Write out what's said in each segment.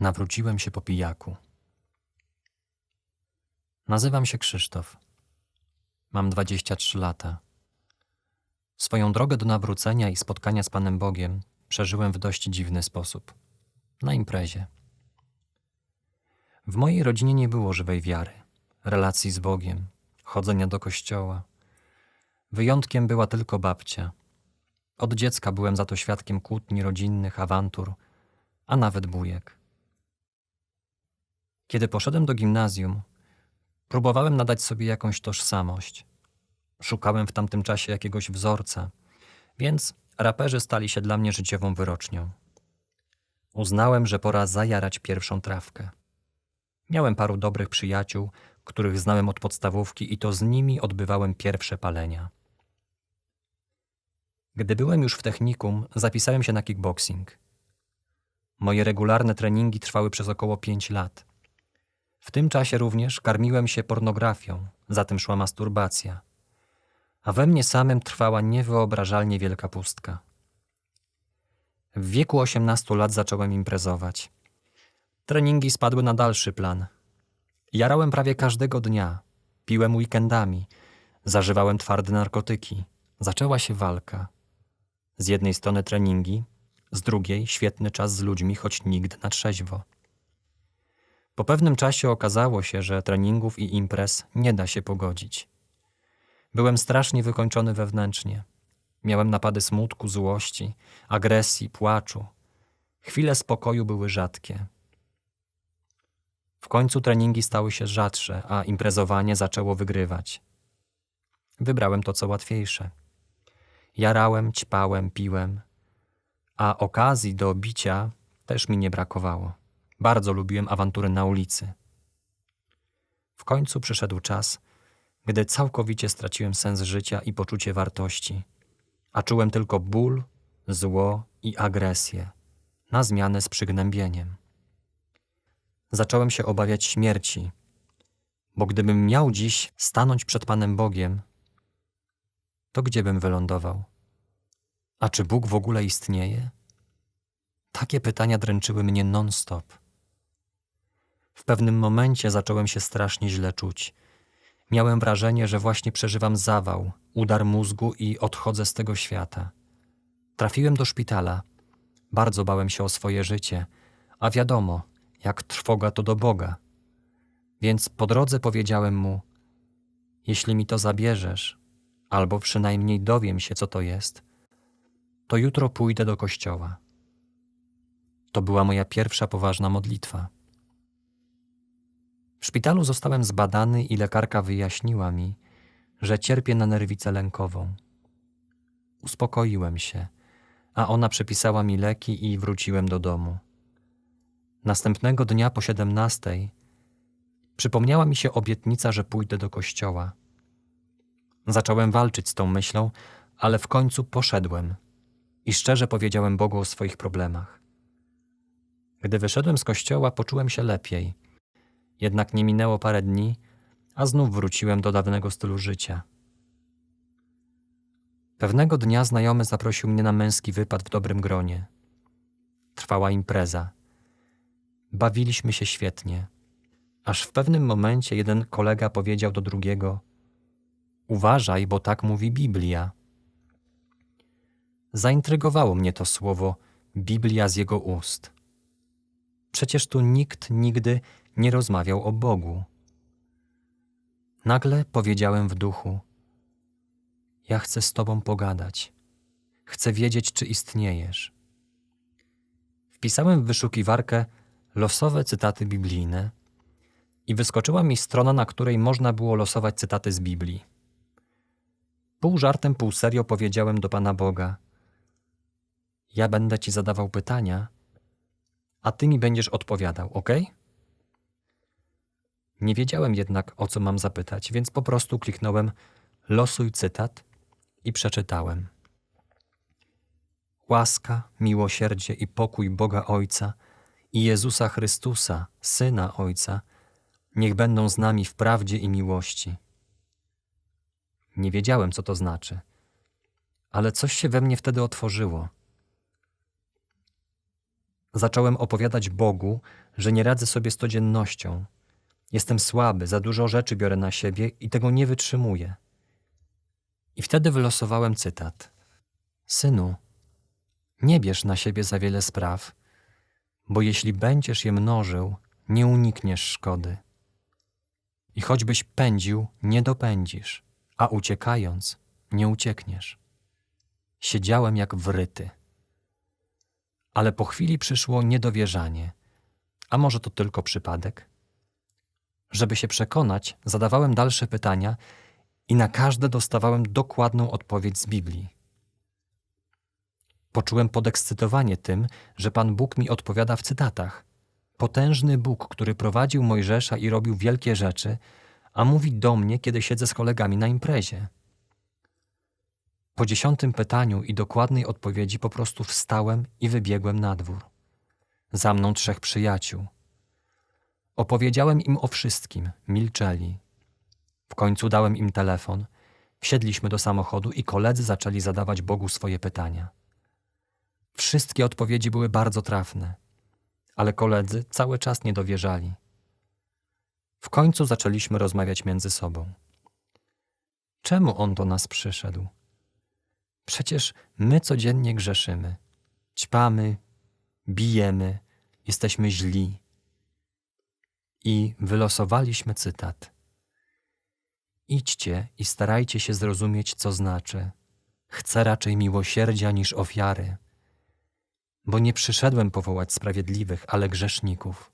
Nawróciłem się po pijaku. Nazywam się Krzysztof. Mam 23 lata. Swoją drogę do nawrócenia i spotkania z Panem Bogiem przeżyłem w dość dziwny sposób. Na imprezie. W mojej rodzinie nie było żywej wiary, relacji z Bogiem, chodzenia do kościoła. Wyjątkiem była tylko babcia. Od dziecka byłem za to świadkiem kłótni rodzinnych, awantur, a nawet bujek. Kiedy poszedłem do gimnazjum, próbowałem nadać sobie jakąś tożsamość. Szukałem w tamtym czasie jakiegoś wzorca, więc raperzy stali się dla mnie życiową wyrocznią. Uznałem, że pora zajarać pierwszą trawkę. Miałem paru dobrych przyjaciół, których znałem od podstawówki i to z nimi odbywałem pierwsze palenia. Gdy byłem już w technikum, zapisałem się na kickboxing. Moje regularne treningi trwały przez około 5 lat. W tym czasie również karmiłem się pornografią, zatem szła masturbacja. A we mnie samym trwała niewyobrażalnie wielka pustka. W wieku 18 lat zacząłem imprezować. Treningi spadły na dalszy plan. Jarałem prawie każdego dnia, piłem weekendami, zażywałem twarde narkotyki. Zaczęła się walka. Z jednej strony treningi, z drugiej świetny czas z ludźmi, choć nigdy na trzeźwo. Po pewnym czasie okazało się, że treningów i imprez nie da się pogodzić. Byłem strasznie wykończony wewnętrznie. Miałem napady smutku, złości, agresji, płaczu. Chwile spokoju były rzadkie. W końcu treningi stały się rzadsze, a imprezowanie zaczęło wygrywać. Wybrałem to, co łatwiejsze. Jarałem, ćpałem, piłem, a okazji do bicia też mi nie brakowało. Bardzo lubiłem awantury na ulicy. W końcu przyszedł czas, gdy całkowicie straciłem sens życia i poczucie wartości, a czułem tylko ból, zło i agresję, na zmianę z przygnębieniem. Zacząłem się obawiać śmierci, bo gdybym miał dziś stanąć przed Panem Bogiem, to gdzie bym wylądował? A czy Bóg w ogóle istnieje? Takie pytania dręczyły mnie non-stop. W pewnym momencie zacząłem się strasznie źle czuć. Miałem wrażenie, że właśnie przeżywam zawał, udar mózgu i odchodzę z tego świata. Trafiłem do szpitala. Bardzo bałem się o swoje życie, a wiadomo, jak trwoga to do Boga. Więc po drodze powiedziałem mu: Jeśli mi to zabierzesz, albo przynajmniej dowiem się, co to jest, to jutro pójdę do kościoła. To była moja pierwsza poważna modlitwa. W szpitalu zostałem zbadany i lekarka wyjaśniła mi, że cierpię na nerwicę lękową. Uspokoiłem się, a ona przepisała mi leki i wróciłem do domu. Następnego dnia po siedemnastej przypomniała mi się obietnica, że pójdę do kościoła. Zacząłem walczyć z tą myślą, ale w końcu poszedłem i szczerze powiedziałem Bogu o swoich problemach. Gdy wyszedłem z kościoła, poczułem się lepiej. Jednak nie minęło parę dni, a znów wróciłem do dawnego stylu życia. Pewnego dnia znajomy zaprosił mnie na męski wypad w dobrym gronie. Trwała impreza. Bawiliśmy się świetnie. Aż w pewnym momencie jeden kolega powiedział do drugiego: Uważaj, bo tak mówi Biblia. Zaintrygowało mnie to słowo Biblia z jego ust. Przecież tu nikt nigdy nie rozmawiał o Bogu. Nagle powiedziałem w duchu: Ja chcę z Tobą pogadać. Chcę wiedzieć, czy istniejesz. Wpisałem w wyszukiwarkę losowe cytaty biblijne i wyskoczyła mi strona, na której można było losować cytaty z Biblii. Pół żartem, pół serio powiedziałem do Pana Boga: Ja będę Ci zadawał pytania, a Ty mi będziesz odpowiadał, ok? Nie wiedziałem jednak, o co mam zapytać, więc po prostu kliknąłem losuj cytat i przeczytałem. Łaska, miłosierdzie i pokój Boga Ojca i Jezusa Chrystusa, Syna Ojca, niech będą z nami w prawdzie i miłości. Nie wiedziałem, co to znaczy, ale coś się we mnie wtedy otworzyło. Zacząłem opowiadać Bogu, że nie radzę sobie z codziennością. Jestem słaby, za dużo rzeczy biorę na siebie i tego nie wytrzymuję. I wtedy wylosowałem cytat: Synu, nie bierz na siebie za wiele spraw, bo jeśli będziesz je mnożył, nie unikniesz szkody. I choćbyś pędził, nie dopędzisz, a uciekając, nie uciekniesz. Siedziałem jak wryty. Ale po chwili przyszło niedowierzanie. A może to tylko przypadek? Żeby się przekonać, zadawałem dalsze pytania i na każde dostawałem dokładną odpowiedź z Biblii. Poczułem podekscytowanie tym, że Pan Bóg mi odpowiada w cytatach. Potężny Bóg, który prowadził Mojżesza i robił wielkie rzeczy, a mówi do mnie, kiedy siedzę z kolegami na imprezie. Po dziesiątym pytaniu i dokładnej odpowiedzi po prostu wstałem i wybiegłem na dwór. Za mną trzech przyjaciół. Opowiedziałem im o wszystkim, milczeli. W końcu dałem im telefon, wsiedliśmy do samochodu i koledzy zaczęli zadawać Bogu swoje pytania. Wszystkie odpowiedzi były bardzo trafne, ale koledzy cały czas nie dowierzali. W końcu zaczęliśmy rozmawiać między sobą. Czemu on do nas przyszedł? Przecież my codziennie grzeszymy, ćpamy, bijemy, jesteśmy źli. I wylosowaliśmy cytat. Idźcie i starajcie się zrozumieć, co znaczy. Chcę raczej miłosierdzia niż ofiary, bo nie przyszedłem powołać sprawiedliwych, ale grzeszników.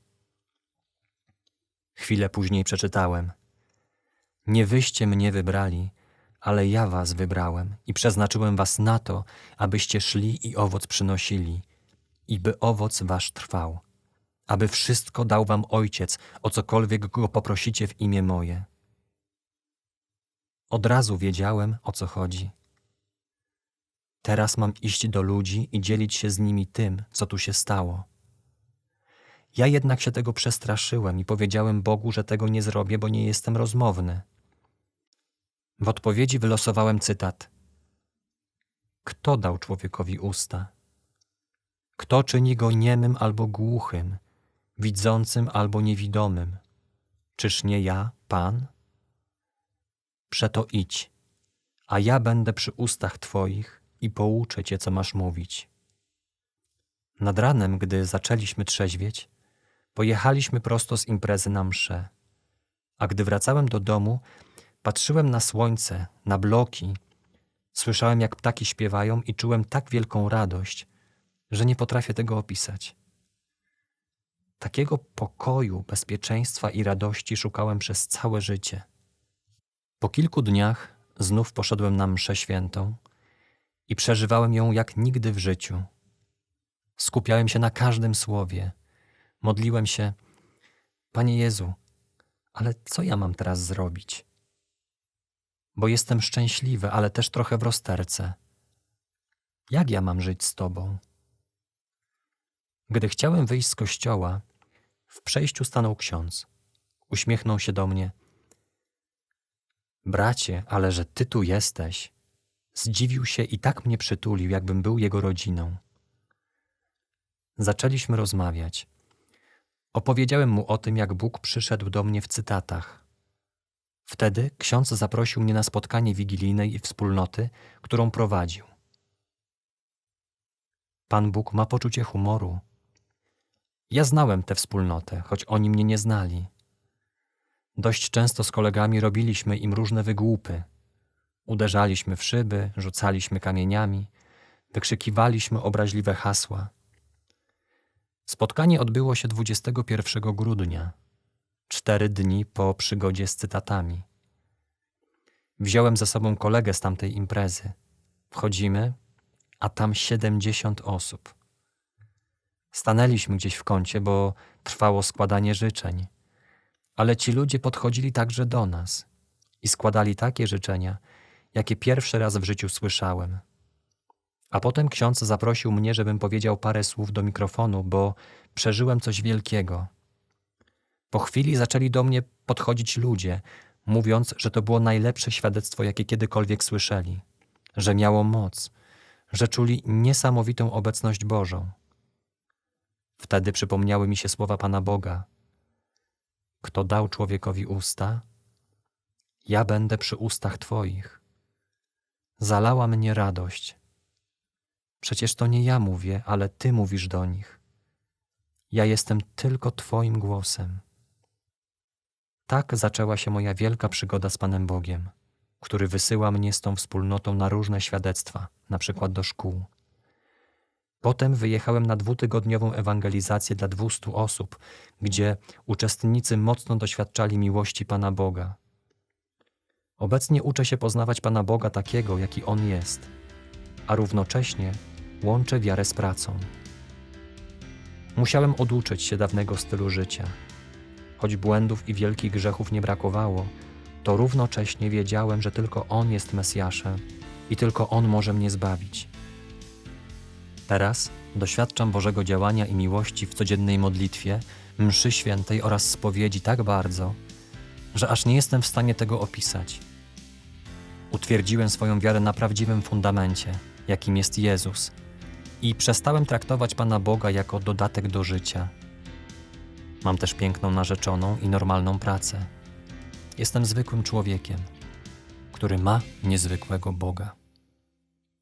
Chwilę później przeczytałem: Nie wyście mnie wybrali, ale ja was wybrałem i przeznaczyłem was na to, abyście szli i owoc przynosili, i by owoc wasz trwał, aby wszystko dał wam Ojciec, o cokolwiek go poprosicie w imię moje. Od razu wiedziałem, o co chodzi. Teraz mam iść do ludzi i dzielić się z nimi tym, co tu się stało. Ja jednak się tego przestraszyłem i powiedziałem Bogu, że tego nie zrobię, bo nie jestem rozmowny. W odpowiedzi wylosowałem cytat: Kto dał człowiekowi usta? Kto czyni go niemym albo głuchym, widzącym albo niewidomym? Czyż nie ja, Pan? Przeto idź, a ja będę przy ustach Twoich i pouczę Cię, co masz mówić. Nad ranem, gdy zaczęliśmy trzeźwieć, pojechaliśmy prosto z imprezy na mszę. A gdy wracałem do domu, patrzyłem na słońce, na bloki, słyszałem, jak ptaki śpiewają i czułem tak wielką radość, że nie potrafię tego opisać. Takiego pokoju, bezpieczeństwa i radości szukałem przez całe życie. Po kilku dniach znów poszedłem na mszę świętą i przeżywałem ją jak nigdy w życiu. Skupiałem się na każdym słowie. Modliłem się, Panie Jezu, ale co ja mam teraz zrobić? Bo jestem szczęśliwy, ale też trochę w rozterce. Jak ja mam żyć z Tobą? Gdy chciałem wyjść z kościoła, w przejściu stanął ksiądz. Uśmiechnął się do mnie. Bracie, ale że ty tu jesteś. Zdziwił się i tak mnie przytulił, jakbym był jego rodziną. Zaczęliśmy rozmawiać. Opowiedziałem mu o tym, jak Bóg przyszedł do mnie w cytatach. Wtedy ksiądz zaprosił mnie na spotkanie wigilijnej wspólnoty, którą prowadził. Pan Bóg ma poczucie humoru. Ja znałem tę wspólnotę, choć oni mnie nie znali. Dość często z kolegami robiliśmy im różne wygłupy. Uderzaliśmy w szyby, rzucaliśmy kamieniami, wykrzykiwaliśmy obraźliwe hasła. Spotkanie odbyło się 21 grudnia, cztery dni po przygodzie z cytatami. Wziąłem ze sobą kolegę z tamtej imprezy. Wchodzimy, a tam 70 osób. Stanęliśmy gdzieś w kącie, bo trwało składanie życzeń. Ale ci ludzie podchodzili także do nas i składali takie życzenia, jakie pierwszy raz w życiu słyszałem. A potem ksiądz zaprosił mnie, żebym powiedział parę słów do mikrofonu, bo przeżyłem coś wielkiego. Po chwili zaczęli do mnie podchodzić ludzie, mówiąc, że to było najlepsze świadectwo, jakie kiedykolwiek słyszeli, że miało moc, że czuli niesamowitą obecność Bożą. Wtedy przypomniały mi się słowa Pana Boga. Kto dał człowiekowi usta? Ja będę przy ustach Twoich. Zalała mnie radość. Przecież to nie ja mówię, ale Ty mówisz do nich. Ja jestem tylko Twoim głosem. Tak zaczęła się moja wielka przygoda z Panem Bogiem, który wysyła mnie z tą wspólnotą na różne świadectwa, na przykład do szkół. Potem wyjechałem na dwutygodniową ewangelizację dla 200 osób, gdzie uczestnicy mocno doświadczali miłości Pana Boga. Obecnie uczę się poznawać Pana Boga takiego, jaki On jest, a równocześnie łączę wiarę z pracą. Musiałem oduczyć się dawnego stylu życia. Choć błędów i wielkich grzechów nie brakowało, to równocześnie wiedziałem, że tylko On jest Mesjaszem i tylko On może mnie zbawić. Teraz doświadczam Bożego działania i miłości w codziennej modlitwie, mszy świętej oraz spowiedzi tak bardzo, że aż nie jestem w stanie tego opisać. Utwierdziłem swoją wiarę na prawdziwym fundamencie, jakim jest Jezus, i przestałem traktować Pana Boga jako dodatek do życia. Mam też piękną narzeczoną i normalną pracę. Jestem zwykłym człowiekiem, który ma niezwykłego Boga.